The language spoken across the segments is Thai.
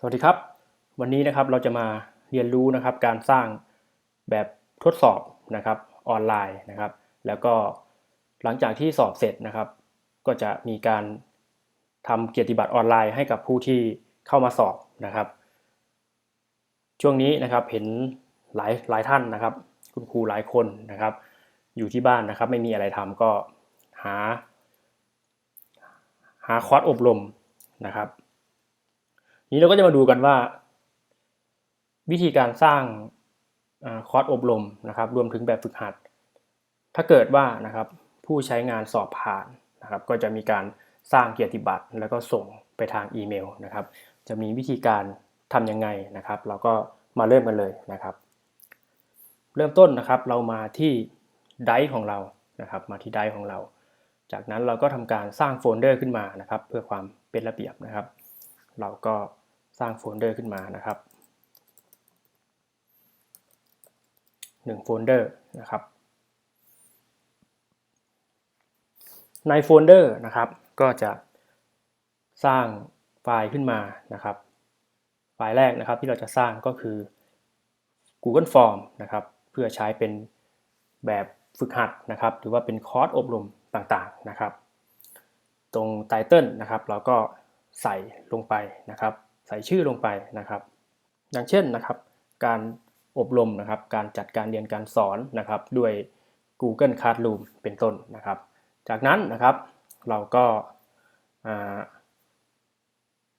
สวัสดีครับ วันนี้นะครับเราจะมาเรียนรู้นะครับการสร้างแบบทดสอบนะครับออนไลน์นะครับ แล้วก็หลังจากที่สอบเสร็จนะครับ ก็จะมีการทำเกียรติบัตรออนไลน์ให้กับผู้ที่เข้ามาสอบนะครับ ช่วงนี้นะครับเห็นหลายหลายท่านนะครับ คุณครูหลายคนนะครับ อยู่ที่บ้านนะครับ ไม่มีอะไรทำก็หา หาคอร์สอบรมนะครับ นี้เราก็จะมาดูกันว่า วิธีการสร้างอคอร์สอบรมนะครับ รวมถึงแบบฝึกหัด ถ้าเกิดว่านะครับผู้ใช้งานสอบผ่านนะครับ ก็จะมีการสร้างเกียรติบัตร แล้วก็ส่งไปทางอีเมลนะครับ จะมีวิธีการทำยังไงนะครับ เราก็มาเริ่มกันเลยนะครับ เริ่มต้นนะครับเรามาที่ไดร์ของเรานะครับ มาที่ไดร์ของเรา จากนั้นเราก็ทำการสร้างโฟลเดอร์ขึ้นมานะครับ เพื่อความเป็นระเบียบนะครับ เราก็สร้างโฟลเดอร์ขึ้นมานะครับ1โฟลเดอร์นะครับ ในโฟลเดอร์นะครับก็จะสร้างไฟล์ขึ้นมานะครับ ไฟล์แรกนะครับที่เราจะสร้างก็คือ Google Form นะครับ เพื่อใช้เป็นแบบฝึกหัดนะครับ หรือว่าเป็นคอร์สอบรมต่างๆนะครับ ตรงไตเติลนะครับ เราก็ ใส่ลงไปนะครับ ใส่ชื่อลงไปนะครับ อย่างเช่นนะครับ การอบรมนะครับ การจัดการเรียนการสอนนะครับ ด้วย Google Classroom เป็นต้นนะครับ จากนั้นนะครับเราก็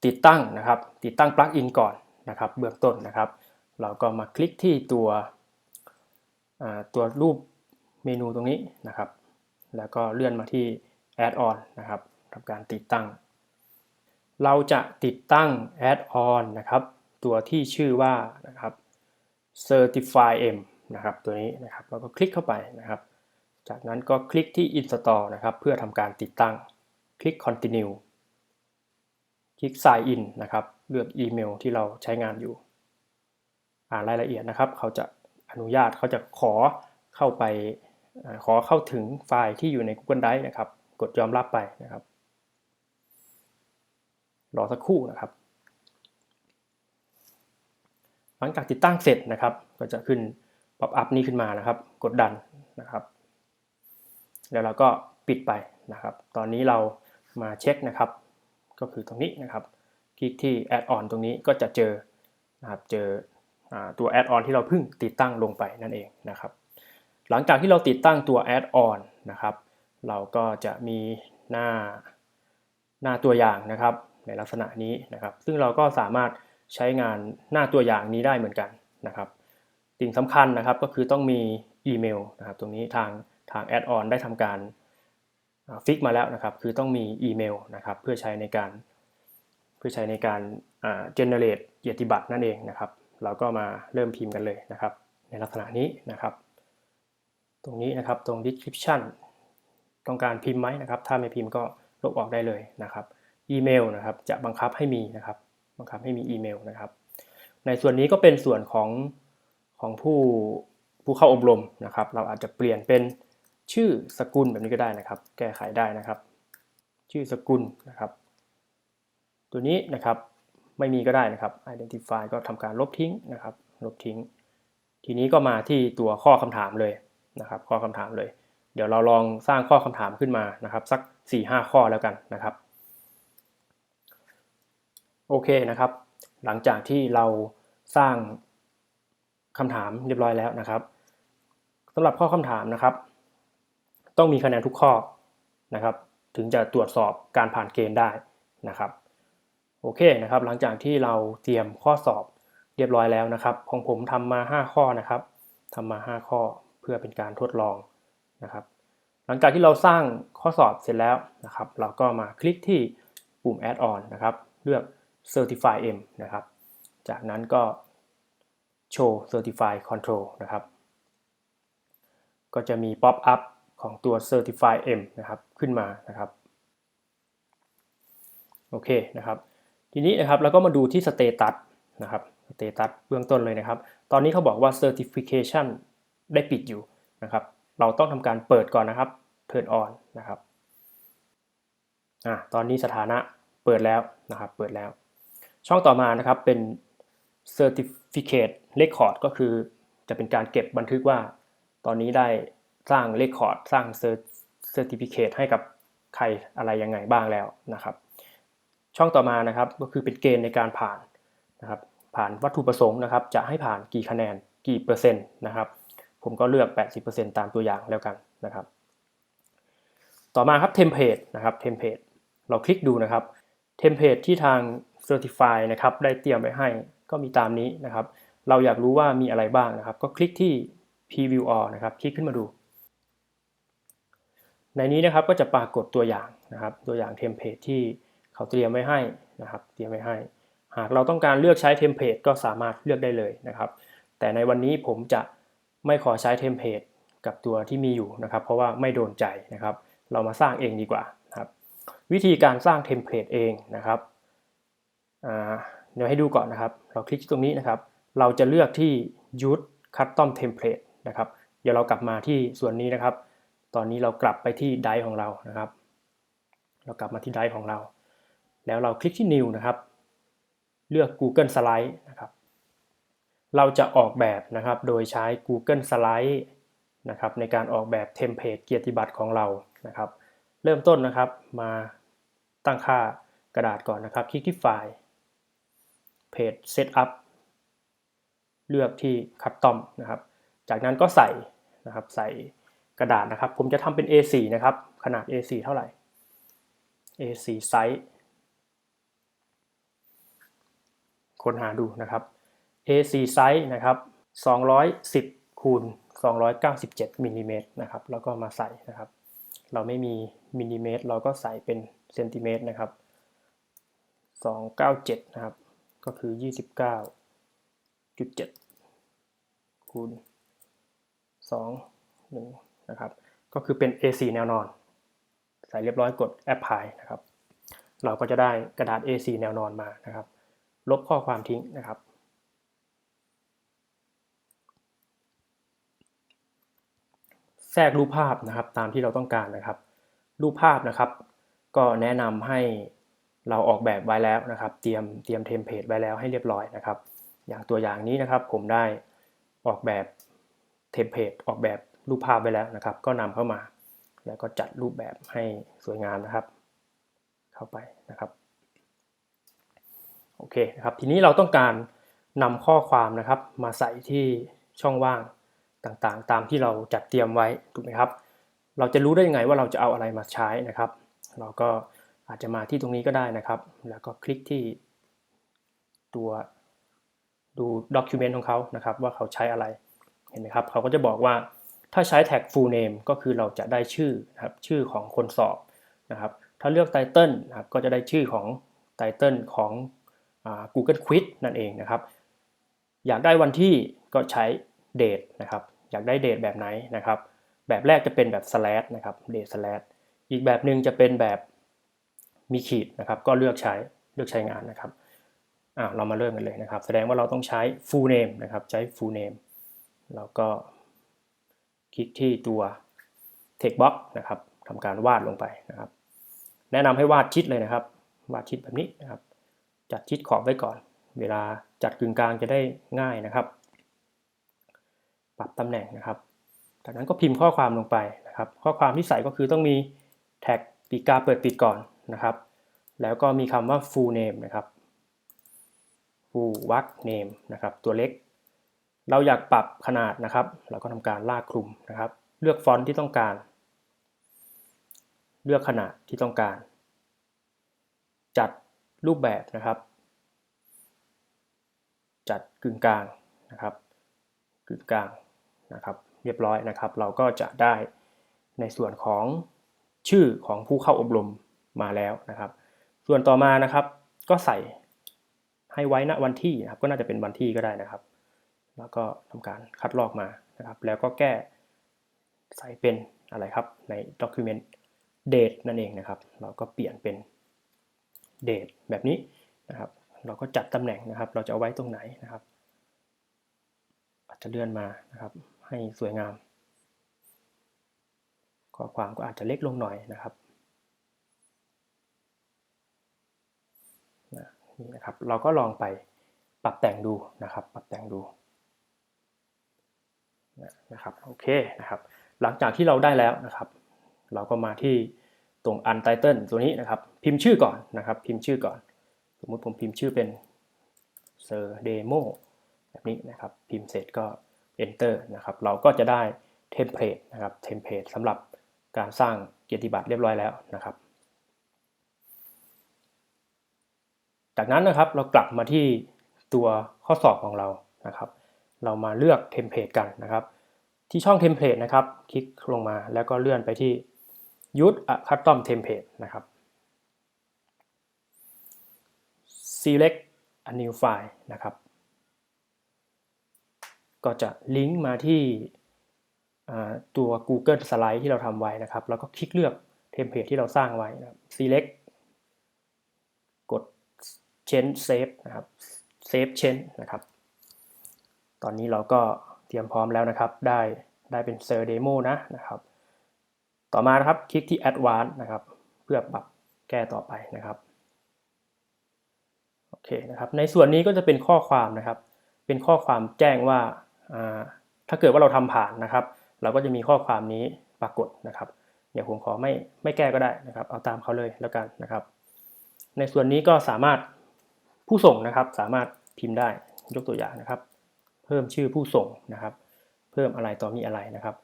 ติดตั้งนะครับ ติดตั้งปลั๊กอินก่อนนะครับ เบื้องต้นนะครับ เราก็มาคลิกที่ตัวตัวรูปเมนูตรงนี้นะครับ แล้วก็เลื่อนมาที่ Add on นะครับทำการติดตั้ง เราจะติดตั้ง Add on นะครับ ตัวที่ชื่อว่านะครับ Certify M นะครับตัวนี้นะครับเราก็คลิกเข้าไปนะครับ จากนั้นก็คลิกที่ Install นะครับ เพื่อทำการติดตั้ง คลิก Continue คลิก Sign in นะครับ เลือกอีเมลที่เราใช้งานอยู่ อ่านรายละเอียดนะครับ เขาจะอนุญาตเขาจะขอเข้าไปขอเข้าถึงไฟล์ที่อยู่ใน Google Drive นะครับ กดยอมรับไปนะครับ รอสักครู่นะครับ หลังจากติดตั้งเสร็จนะครับ ก็จะขึ้นป๊อปอัพนี้ขึ้นมานะครับ กดดันนะครับ แล้วเราก็ปิดไปนะครับ ตอนนี้เรามาเช็คนะครับ ก็คือตรงนี้นะครับ คลิกที่ Add on ตรงนี้ก็จะเจอนะครับ เจอตัว Add on ที่เราเพิ่งติดตั้งลงไปนั่นเองนะครับ หลังจากที่เราติดตั้งตัว Add on นะครับ เราก็จะมีหน้าหน้าตัวอย่างนะครับ ในลักษณะนี้นะครับ ซึ่งเราก็สามารถใช้งานหน้าตัวอย่างนี้ได้เหมือนกันนะครับสิ่งสำคัญนะครับก็คือต้องมีอีเมลนะครับตรงนี้ทางทางแอดออนได้ทำการฟิกมาแล้วนะครับ คือต้องมีอีเมลนะครับเพื่อใช้ในการเพื่อใช้ในการเจเนเรตเกียรติบัตรนั่นเองนะครับ เราก็มาเริ่มพิมพ์กันเลยนะครับ ในลักษณะนี้นะครับ ตรงนี้นะครับตรง description ต้องการพิมพ์ไหมนะครับ ถ้าไม่พิมพ์ก็ลบออกได้เลยนะครับ อีเมลนะครับ จะบังคับให้มีนะครับ บังคับให้มีอีเมลนะครับ ในส่วนนี้ก็เป็นส่วนของของผู้ผู้เข้าอบรมนะครับ เราอาจจะเปลี่ยนเป็นชื่อสกุลแบบนี้ก็ได้นะครับ แก้ไขได้นะครับ ชื่อสกุลนะครับ ตัวนี้นะครับไม่มีก็ได้นะครับ identify ก็ทำการลบทิ้งนะครับ ลบทิ้ง ทีนี้ก็มาที่ตัวข้อคำถามเลยนะครับ ข้อคำถามเลย เดี๋ยวเราลองสร้างข้อคำถามขึ้นมานะครับ สัก 4-5 ข้อแล้วกันนะครับ โอเคนะครับ หลังจากที่เราสร้างคำถามเรียบร้อยแล้วนะครับสำหรับข้อคำถามนะครับ ต้องมีคะแนนทุกข้อนะครับ ถึงจะตรวจสอบการผ่านเกณฑ์ได้นะครับโอเคนะครับ หลังจากที่เราเตรียมข้อสอบเรียบร้อยแล้วนะครับ ของผมทำมา 5 ข้อนะครับทำมา 5 ข้อเพื่อเป็นการทดลองนะครับ หลังจากที่เราสร้างข้อสอบเสร็จแล้วนะครับ เราก็มาคลิกที่ปุ่ม add on นะครับ เลือก certify m นะครับ จากนั้นก็โชว์ certify control นะครับ ก็จะมี pop up ของตัว certify m นะครับขึ้นมานะครับโอเคนะครับทีนี้นะครับเราก็มาดูที่ status นะครับ status เบื้องต้นเลยนะครับ ตอนนี้เขาบอกว่า certification ได้ปิดอยู่นะครับ เราต้องทำการเปิดก่อนนะครับ turn on นะครับอ่าตอนนี้สถานะเปิดแล้วนะครับ เปิดแล้ว ช่องต่อมานะครับเป็น Certificate Record ก็คือจะเป็นการเก็บบันทึกว่าตอนนี้ได้สร้าง Record สร้าง Certificate ให้กับใครอะไรยังไงบ้างแล้วนะครับ ช่องต่อมานะครับก็คือเป็นเกณฑ์ในการผ่านนะครับ ผ่านวัตถุประสงค์นะครับ จะให้ผ่านกี่คะแนนกี่เปอร์เซ็นต์นะครับ ผมก็เลือก 80%ตามตัวอย่างแล้วกันนะครับ ต่อมาครับเทมเพลตนะครับเทมเพลตเราคลิกดูนะครับเทมเพลตที่ทาง Certify นะครับได้เตรียมไว้ให้ก็มีตามนี้นะครับ เราอยากรู้ว่ามีอะไรบ้างนะครับ ก็คลิกที่ Preview All นะครับ คลิกขึ้นมาดู ในนี้นะครับก็จะปรากฏตัวอย่างนะครับ ตัวอย่างเทมเพลตที่เขาเตรียมไว้ให้นะครับ เตรียมไว้ให้ หากเราต้องการเลือกใช้เทมเพลตก็สามารถเลือกได้เลยนะครับ แต่ในวันนี้ผมจะไม่ขอใช้เทมเพลตกับตัวที่มีอยู่นะครับ เพราะว่าไม่โดนใจนะครับ เรามาสร้างเองดีกว่านะครับ วิธีการสร้างเทมเพลตเองนะครับ เดี๋ยวให้ดูก่อนนะครับ เราคลิกที่ตรงนี้นะครับ เราจะเลือกที่ use custom template นะครับ เดี๋ยวเรากลับมาที่ส่วนนี้นะครับ ตอนนี้เรากลับไปที่ไดของเรานะครับ เรากลับมาที่ไดของเรา แล้วเราคลิกที่ new นะครับ เลือก Google Slide นะครับ เราจะออกแบบนะครับโดยใช้ Google Slide นะครับในการออกแบบเทมเพลตเกียรติบัตรของเรานะครับ เริ่มต้นนะครับมาตั้งค่ากระดาษก่อนนะครับ คลิกที่ไฟล์ เพจ Setup เลือกที่ Custom นะครับ จากนั้นก็ใส่นะครับใส่กระดาษนะครับ ผมจะทำเป็น A4 นะครับ ขนาด A4 เท่าไหร่ A4 ไซส์ค้นหาดูนะครับ A4 ไซส์นะครับ210คูณ297มิลลิเมตรนะครับ แล้วก็มาใส่นะครับ เราไม่มีมิลลิเมตร เราก็ใส่เป็นเซนติเมตรนะครับ297นะครับ ก็คือ 29.7 คูณ 2 1 นะครับ ก็คือเป็น A4 แนวนอน ใส่เรียบร้อยกด Apply นะครับ เราก็จะได้กระดาษ A4 แนวนอนมานะครับ ลบข้อความทิ้งนะครับ แทรกรูปภาพนะครับตามที่เราต้องการนะครับ รูปภาพนะครับ ก็แนะนำให้ เราออกแบบไว้แล้วนะครับ เตรียมเตรียมเทมเพลตไว้แล้วให้เรียบร้อยนะครับ อย่างตัวอย่างนี้นะครับ ผมได้ออกแบบเทมเพลตออกแบบรูปภาพไว้แล้วนะครับ ก็นำเข้ามา แล้วก็จัดรูปแบบให้สวยงามนะครับ เข้าไปนะครับโอเคนะครับ ทีนี้เราต้องการนำข้อความนะครับ มาใส่ที่ช่องว่างต่างๆ ตามที่เราจัดเตรียมไว้ถูกไหมครับ เราจะรู้ได้ยังไงว่าเราจะเอาอะไรมาใช้นะครับ เราก็ อาจจะมาที่ตรงนี้ก็ได้นะครับ แล้วก็คลิกที่ตัวดูด็อกิเมนต์ของเขานะครับ ว่าเขาใช้อะไรเห็นไหมครับ เขาก็จะบอกว่าถ้าใช้แท็ก full name ก็คือเราจะได้ชื่อนะครับชื่อของคนสอบนะครับ ถ้าเลือกไตเติลนะครับก็จะได้ชื่อของไตเติลของ Google Quiz นั่นเองนะครับ อยากได้วันที่ก็ใช้ date นะครับ อยากได้ date แบบไหนนะครับ แบบแรกจะเป็นแบบ slash นะครับ date slash อีกแบบหนึ่งจะเป็นแบบ มีขีดนะครับก็เลือกใช้เลือกใช้งานนะครับอ่าเรามาเริ่มกันเลยนะครับ แสดงว่าเราต้องใช้ full name นะครับใช้ full name แล้วก็คลิกที่ตัว text box นะครับทำการวาดลงไปนะครับ แนะนำให้วาดชิดเลยนะครับ วาดชิดแบบนี้นะครับ จัดชิดขอบไว้ก่อน เวลาจัดกึ่งกลางจะได้ง่ายนะครับ ปรับตำแหน่งนะครับ จากนั้นก็พิมพ์ข้อความลงไปนะครับ ข้อความที่ใส่ก็คือต้องมีแท็กปีกาเปิดปิดก่อน นะครับ แล้วก็มีคำว่า full name นะครับ full วัก name นะครับ ตัวเล็ก เราอยากปรับขนาดนะครับ เราก็ทำการลากคลุมนะครับ เลือกฟอนต์ที่ต้องการ เลือกขนาดที่ต้องการ จัดรูปแบบนะครับ จัดกึ่งกลางนะครับ กึ่งกลางนะครับ เรียบร้อยนะครับ เราก็จะได้ในส่วนของชื่อของผู้เข้าอบรม มาแล้วนะครับ ส่วนต่อมานะครับ ก็ใส่ให้ไว้ณวันที่นะครับ ก็น่าจะเป็นวันที่ก็ได้นะครับ แล้วก็ทำการคัดลอกมานะครับ แล้วก็แก้ใส่เป็นอะไรครับใน document date นั่นเองนะครับ เราก็เปลี่ยนเป็น date แบบนี้นะครับ เราก็จัดตำแหน่งนะครับ เราจะเอาไว้ตรงไหนนะครับ อาจจะเลื่อนมานะครับ ให้สวยงามข้อความก็อาจจะเล็กลงหน่อยนะครับ นี่นะครับ เราก็ลองไปปรับแต่งดูนะครับ ปรับแต่งดูนะครับโอเคนะครับ หลังจากที่เราได้แล้วนะครับ เราก็มาที่ตรง untitled ตัวนี้นะครับ พิมพ์ชื่อก่อนนะครับ พิมพ์ชื่อก่อน สมมติผมพิมพ์ชื่อเป็น ser demo แบบนี้นะครับ พิมพ์เสร็จก็ enter นะครับ เราก็จะได้เทมเพลตนะครับเทมเพลตสำหรับการสร้างเกียรติบัตรเรียบร้อยแล้วนะครับ จากนั้นนะครับเรากลับมาที่ตัวข้อสอบของเรานะครับ เรามาเลือกเทมเพลตกันนะครับ ที่ช่องเทมเพลตนะครับ คลิกลงมาแล้วก็เลื่อนไปที่ use a custom template นะครับ select a new file นะครับ ก็จะลิงก์มาที่ตัว Google Slide ที่เราทำไว้นะครับ แล้วก็คลิกเลือกเทมเพลตที่เราสร้างไว้นะ select ก change save นะครับ save change นะครับ ตอนนี้เราก็เตรียมพร้อมแล้วนะครับ ได้ได้เป็น Ser Demo นะนะครับ ต่อมานะครับคลิกที่ Advanced นะครับ เพื่อปรับแก้ต่อไปนะครับโอเคนะครับ ในส่วนนี้ก็จะเป็นข้อความนะครับ เป็นข้อความแจ้งว่าถ้าเกิดว่าเราทำผ่านนะครับ เราก็จะมีข้อความนี้ปรากฏนะครับเดี๋ยวผมขอไม่ไม่แก้ก็ได้นะครับ เอาตามเขาเลยแล้วกันนะครับ ในส่วนนี้ก็สามารถ ผู้ส่งนะครับสามารถพิมพ์ได้ยกตัวอย่างนะครับ เพิ่มชื่อผู้ส่งนะครับ เพิ่มอะไรต่อมีอะไรนะครับ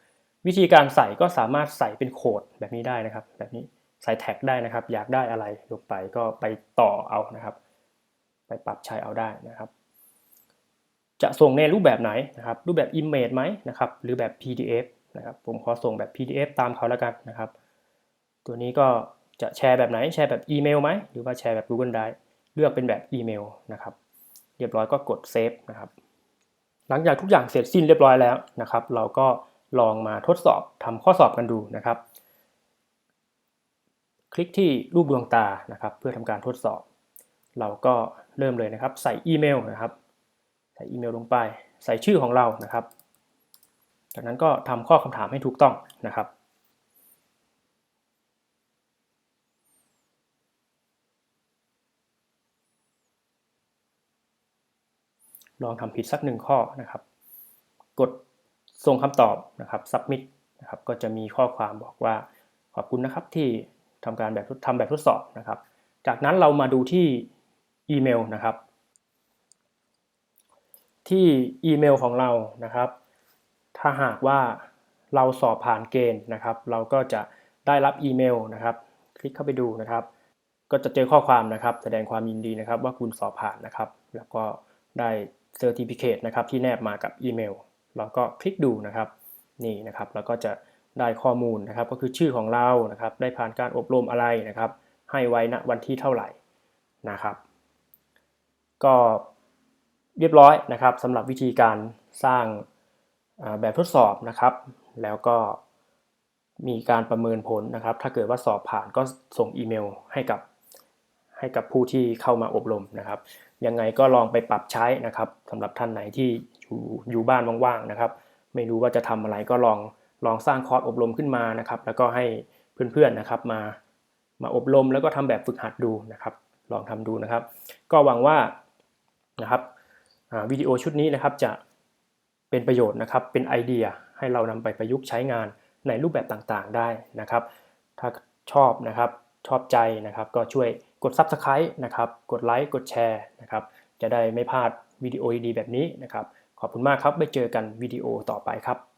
วิธีการใส่ก็สามารถใส่เป็นโคดแบบนี้ได้นะครับ แบบนี้ใส่แท็กได้นะครับ อยากได้อะไรลงไปก็ไปต่อเอานะครับ ไปปรับใช้เอาได้นะครับ จะส่งในรูปแบบไหนนะครับ รูปแบบ Image ไหมนะครับ หรือแบบ PDF นะครับ ผมขอส่งแบบ PDF ตามเขาแล้วกันนะครับ ตัวนี้ก็จะแชร์แบบไหนแชร์แบบอีเมลไหมหรือว่าแชร์แบบ Google Drive เลือกเป็นแบบอีเมลนะครับเรียบร้อยก็กดเซฟนะครับหลังจากทุกอย่างเสร็จสิ้นเรียบร้อยแล้วนะครับ เราก็ลองมาทดสอบทำข้อสอบกันดูนะครับ คลิกที่รูปดวงตานะครับ เพื่อทำการทดสอบ เราก็เริ่มเลยนะครับ ใส่อีเมลนะครับ ใส่อีเมลลงไป ใส่ชื่อของเรานะครับ จากนั้นก็ทำข้อคำถามให้ถูกต้องนะครับ ลองทำผิดสักหนึ่งข้อนะครับ กดส่งคำตอบนะครับ submit นะครับ ก็จะมีข้อความบอกว่าขอบคุณนะครับที่ทำการแบบทำแบบทดสอบนะครับ จากนั้นเรามาดูที่อีเมลนะครับ ที่อีเมลของเรานะครับ ถ้าหากว่าเราสอบผ่านเกณฑ์นะครับ เราก็จะได้รับอีเมลนะครับ คลิกเข้าไปดูนะครับ ก็จะเจอข้อความนะครับ แสดงความยินดีนะครับ ว่าคุณสอบผ่านนะครับ แล้วก็ได้ เซอร์ติฟิเคตนะครับที่แนบมากับอีเมลเราก็คลิกดูนะครับนี่นะครับแล้วก็จะได้ข้อมูลนะครับก็คือชื่อของเรานะครับได้ผ่านการอบรมอะไรนะครับ ให้ไว้ณวันที่เท่าไหร่นะครับ ก็เรียบร้อยนะครับสำหรับวิธีการสร้างแบบทดสอบนะครับ แล้วก็มีการประเมินผลนะครับ ถ้าเกิดว่าสอบผ่านก็ส่งอีเมลให้กับ ให้กับผู้ที่เข้ามาอบรมนะครับ ยังไงก็ลองไปปรับใช้นะครับสำหรับท่านไหนที่อยู่อยู่บ้านว่างๆนะครับ ไม่รู้ว่าจะทำอะไรก็ลองลองสร้างคอร์สอบรมขึ้นมานะครับ แล้วก็ให้เพื่อนๆนะครับมามาอบรมแล้วก็ทำแบบฝึกหัดดูนะครับ ลองทำดูนะครับ ก็หวังว่านะครับวิดีโอชุดนี้นะครับจะเป็นประโยชน์นะครับ เป็นไอเดียให้เรานำไปประยุกต์ใช้งานในรูปแบบต่างๆได้นะครับ ถ้าชอบนะครับชอบใจนะครับก็ช่วย กด Subscribe นะครับ กดไลค์ กดแชร์นะครับ จะได้ไม่พลาดวิดีโอดีๆแบบนี้นะครับ ขอบคุณมากครับ ไปเจอกันวิดีโอต่อไปครับ